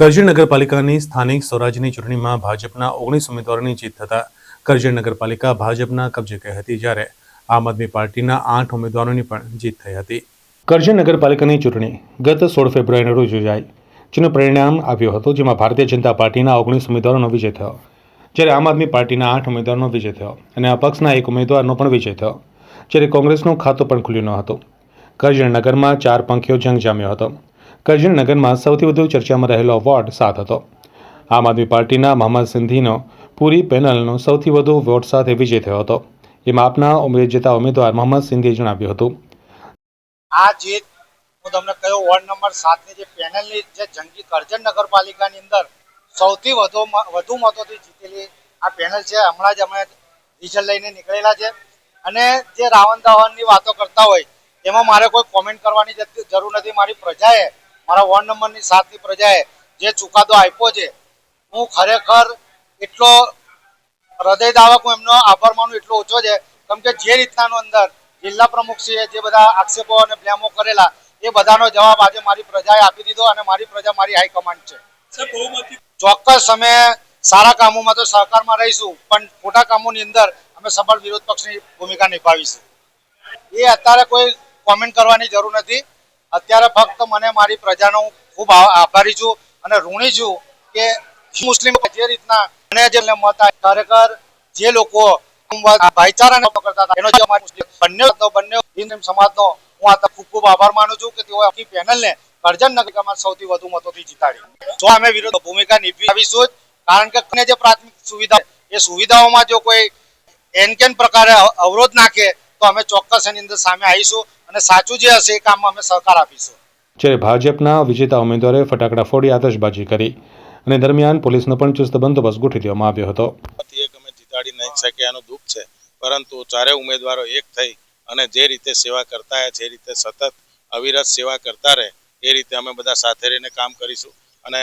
કરજણ નગરપાલિકાની સ્થાનિક સ્વરાજ્યની ચૂંટણીમાં ભાજપના ઓગણીસ ઉમેદવારોની જીત થતા કરજણ નગરપાલિકા ભાજપના કબજે ગઈ હતી જ્યારે આમ આદમી પાર્ટીના આઠ ઉમેદવારોની પણ જીત થઈ હતી. કરજણ નગરપાલિકાની ચૂંટણી ગત સોળ ફેબ્રુઆરીના રોજ યોજાઈ, જેનું પરિણામ આવ્યું હતું જેમાં ભારતીય જનતા પાર્ટીના ઓગણીસ ઉમેદવારોનો વિજય થયો. જ્યારે આમ આદમી પાર્ટીના આઠ ઉમેદવારનો વિજય થયો અને અપક્ષના એક ઉમેદવારનો પણ વિજય થયો, જ્યારે કોંગ્રેસનું ખાતું પણ ખુલ્યું ન હતું. કરજણ નગરમાં ચાર પંખીઓ જંગ જામ્યો હતો. કરજણ નગરમાં સૌથી વધુ ચર્ચામાં રહેલો વોર્ડ સાત હતો. આમ આદમી પાર્ટીના મોહમ્મદ સિંધીનો પૂરી પેનલનો સૌથી વધુ વોટ સાથે વિજય થયો હતો. એમાં આપના ઉમેદ જતા ઉમેદવાર મોહમ્મદ સિંધીએ જણાવ્યું હતું. આ જીત હું તમને કયો વોર્ડ નંબર સાતની જે પેનલની જે જંગી કરજણ નગરપાલિકાની અંદર સૌથી વધુ વધુ મતોથી જીતેલી આ પેનલ છે. હમણાં જ અમે રિઝલ્ટ લઈને નીકળેલા છે. અને જે રાવણ દાવણની વાતો કરતા હોય, એમાં મારે કોઈ કોમેન્ટ કરવાની જરૂર નથી. મારી પ્રજાએ મારા વોર્ડ નંબરની સાતની પ્રજાએ જે ચુકાદો આપ્યો છે હું ખરેખર એટલો હૃદયદાવક હું એમનો આભાર માનું એટલો ઓછો છે કેમ કે જે રીતનાનો અંદર જિલ્લા પ્રમુખશ્રીએ જે બધા આક્ષેપો અને બ્લેમો કરેલા એ બધાનો જવાબ આજે મારી પ્રજાએ આપી દીધો અને મારી પ્રજા મારી હાઈકમાન્ડ છે. ચોક્કસ અમે સારા કામોમાં તો સહકારમાં રહીશું પણ ખોટા કામોની અંદર અમે સબળ વિરોધ પક્ષની ભૂમિકા નિભાવીશું. એ અત્યારે કોઈ કોમેન્ટ કરવાની જરૂર નથી. અત્યારે ફક્ત મને મારી પ્રજાનો ખૂબ આભારી છું અને ઋણી છું કે મુસ્લિમ જે રીતના મને જે મત ખરેખર જે લોકો ભાઈચારાને પકડતા હતા, એનો જે બંને બંને હિન્દુ સમાજનો, હું આ ખૂબ ખૂબ આભાર માનું છું કે તેઓ આખી પેનલને કરજણ નગરમાં સૌથી વધુ મતોથી જીતાડી. જો અમે વિરોધ ભૂમિકા નિભાવીશું કારણ કે જે પ્રાથમિક સુવિધા એ સુવિધાઓમાં જો કોઈ એન કેન પ્રકારે અવરોધ નાખે, તો અમે ચોક્કસ એની અંદર સામે આવીશું. અને સાચું જે હશે એ કામમાં અમે સહકાર આપીશું. જ્યારે ભાજપના વિજેતા ઉમેદવારે ફટાકડા ફોડી આતશબાજી કરી અને દરમિયાન પોલીસનો પણ ચુસ્ત બંદોબસ્ત ગોઠવી દેવામાં આવ્યો હતો. એક અમે જીતાડી નહીં શક્યા એનું દુઃખ છે. પરંતુ ચારેય ઉમેદવારો એક થઈ અને જે રીતે સેવા કરતા જે રીતે સતત અવિરત સેવા કરતા રહે એ રીતે અમે બધા સાથે રહીને કામ કરીશું. અને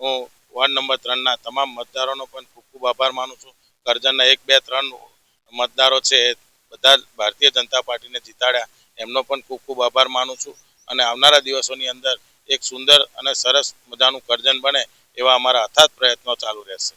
હું વોર્ડ નંબર ત્રણના તમામ મતદારોનો પણ ખૂબ ખૂબ આભાર માનું છું. કરજણના એક બે ત્રણ મતદારો છે બધા ભારતીય જનતા પાર્ટીને જીતાડ્યા, એમનો પણ ખૂબ ખૂબ આભાર માનું છું. અને આવનારા દિવસોની અંદર એક સુંદર અને સરસ મજાનું કરજણ બને એવા અમારા અથાત પ્રયત્નો ચાલુ રહેશે.